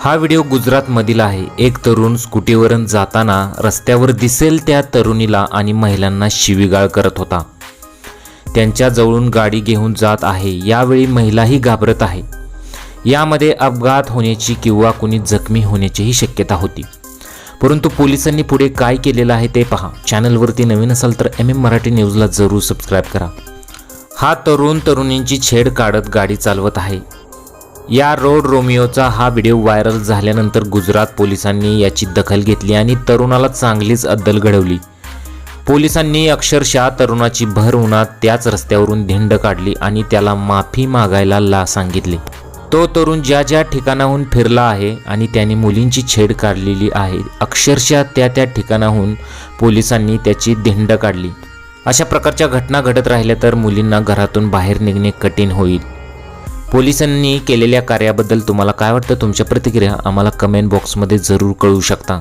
हा व्हिडिओ गुजरातमधील आहे. एक तरुण स्कूटीवरून जाताना रस्त्यावर दिसेल त्या तरुणीला आणि महिलांना शिवीगाळ करत होता. त्यांच्या जवळून गाडी घेऊन जात आहे. यावेळी महिलाही घाबरत आहे. यामध्ये अपघात होण्याची किंवा कुणी जखमी होण्याचीही शक्यता होती. परंतु पोलिसांनी पुढे काय केलेलं आहे ते पहा. चॅनलवरती नवीन असाल तर एम एम मराठी न्यूजला जरूर सबस्क्राईब करा. हा तरुण तरुणींची छेड काढत गाडी चालवत आहे. या रोड रोमिओचा हा व्हिडिओ व्हायरल झाल्यानंतर गुजरात पोलिसांनी याची दखल घेतली आणि तरुणाला चांगलीच अद्दल घडवली. पोलिसांनी अक्षरशः तरुणाची भर उन्हात त्याच रस्त्यावरून धिंड काढली आणि त्याला माफी मागायला ला सांगितले. तो तरुण ज्या ज्या ठिकाणाहून फिरला आहे आणि त्याने मुलींची छेड काढलेली आहे अक्षरशः त्या त्या ठिकाणाहून पोलिसांनी त्याची धिंड काढली. अशा प्रकारच्या घटना घडत राहिल्या तर मुलींना घरातून बाहेर निघणे कठीण होईल. पोलिसांनी केलेल्या कार्याबद्दल तुम्हाला काय वाटतं? तुमच्या प्रतिक्रिया आम्हाला कमेंट बॉक्समध्ये जरूर कळू शकता.